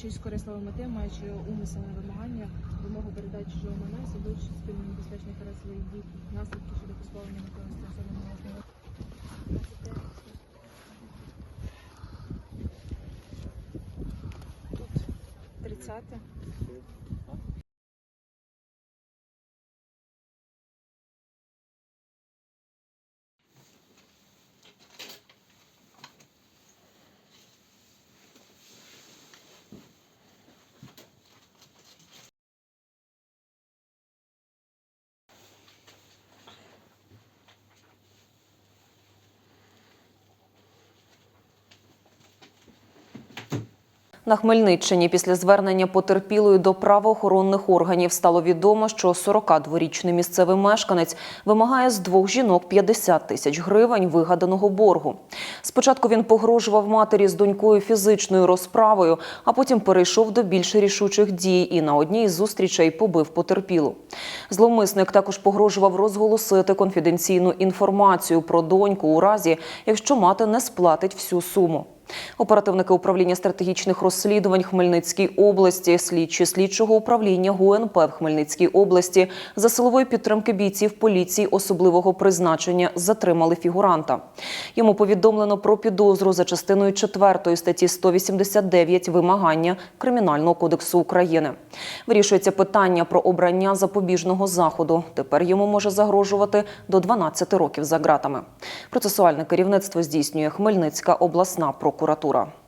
Керуючись корисливим мети, маючи умисне вимагання, вимогу передати чужого мене, судочі спільно небезпечних характерних дій, наслідки щодо позбавлення можливості особи належного. Тут 30. На Хмельниччині після звернення потерпілої до правоохоронних органів стало відомо, що 42-річний місцевий мешканець вимагає з двох жінок 50 тисяч гривень вигаданого боргу. Спочатку він погрожував матері з донькою фізичною розправою, а потім перейшов до більш рішучих дій і на одній із зустрічей побив потерпілу. Зловмисник також погрожував розголосити конфіденційну інформацію про доньку у разі, якщо мати не сплатить всю суму. Оперативники управління стратегічних розслідувань Хмельницькій області, слідчі слідчого управління ГУНП в Хмельницькій області за силової підтримки бійців поліції особливого призначення затримали фігуранта. Йому повідомлено про підозру за частиною 4 статті 189 вимагання Кримінального кодексу України. Вирішується питання про обрання запобіжного заходу. Тепер йому може загрожувати до 12 років за ґратами. Процесуальне керівництво здійснює Хмельницька обласна прокуратура. kultura.